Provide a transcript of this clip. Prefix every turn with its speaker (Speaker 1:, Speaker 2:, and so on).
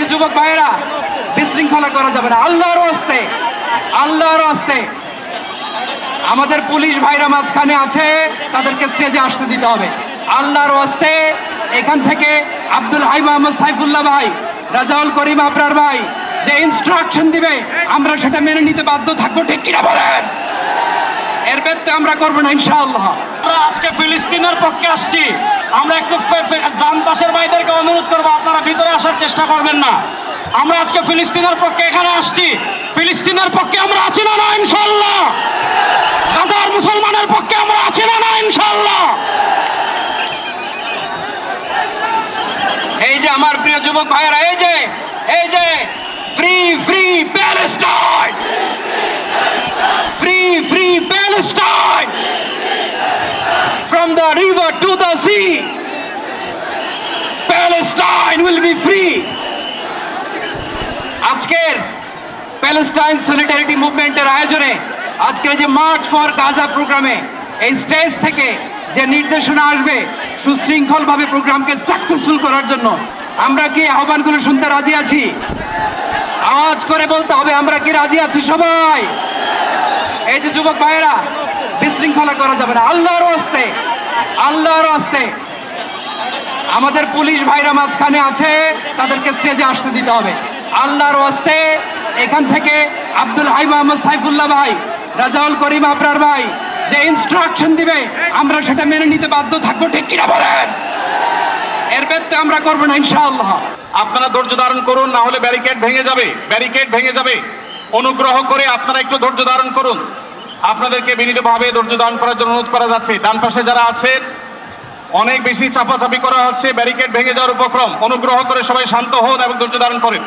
Speaker 1: যে যুবক ভাইয়েরা, বিশৃঙ্খলা করা যাবে না। আল্লাহর হস্তে আল্লাহর হস্তে। আমাদের পুলিশ ভাইরা মাঝখানে আছে, তাদেরকে স্টেজে আসতে দিতে হবে। আল্লাহর হস্তে, এখান থেকে আব্দুল হাই মোহাম্মদ সাইফুল্লাহ ভাই, রাজাউল করিম আবরার ভাই, যে ইনস্ট্রাকশন দিবে, আমরা সেটা মেনে নিতে বাধ্য থাকব, ঠিক কিনা বলেন? এর ব্যত্যয় আমরা করব না, ইনশাআল্লাহ।
Speaker 2: আজকে ফিলিস্তিনের পক্ষে আসছি। আমরা একটু ডান পাশের ভাইদেরকে অনুরোধ করব, আপনারা ভিতরে আসার চেষ্টা করবেন না। আমরা আজকে ফিলিস্তিনের পক্ষে এখানে আসছি। ফিলিস্তিনের পক্ষে আমরা আছি না না ইনশাল্লাহ হাজার মুসলমানের পক্ষে আমরা আছি না না ইনশাল্লাহ
Speaker 1: এই যে আমার প্রিয় যুবক ভাইয়েরা, এই যে এই যে free free Palestine free free Palestine from the river to the sea Palestine will be free আজকের প্যালেস্টাইন সলিডারিটি মুভমেন্টের আয়োজনে আজকে যে মার্চ ফর গাজা প্রোগ্রামে এই স্টেজ থেকে যে নির্দেশনা আসবে, সুশৃঙ্খলভাবে প্রোগ্রামকে সাকসেসফুল করার জন্য, আমরা কি আহ্বানগুলো শুনতে রাজি আছি? আওয়াজ করে বলতে হবে, আমরা কি রাজি আছি সবাই? এই যে যুবক ভাইয়েরা, বিশৃঙ্খলা করা যাবে না। আল্লাহর হস্তে আল্লাহর আসতে আমাদের পুলিশ ভাইরা মাঝখানে আছে, তাদেরকে স্টেজে আসতে দিতে হবে। আল্লাহর আসতে এখান থেকে আব্দুল হাই মোহাম্মদ সাইফুল্লাহ ভাই, রাজাউল করিম আবরার ভাই, যে ইনস্ট্রাকশন দিবে, আমরা সেটা মেনে নিতে বাধ্য থাকব, ঠিক কিনা বলেন? এর ব্যত্যয় আমরা করব না, ইনশাআল্লাহ।
Speaker 2: আপনারা ধৈর্য ধারণ করুন, না হলে ব্যারিকেড ভেঙে যাবে ব্যারিকেড ভেঙে যাবে। অনুগ্রহ করে আপনারা একটু ধৈর্য ধারণ করুন। আপনাদেরকে বিনীতভাবে ধৈর্য দান করার জন্য অনুরোধ করা যাচ্ছে। ডান পাশে যারা আছেন, অনেক বেশি চাপাচাপি করা হচ্ছে, ব্যারিকেড ভেঙে যাওয়ার উপক্রম। অনুগ্রহ করে সবাই শান্ত হন এবং ধৈর্য ধারণ করেন।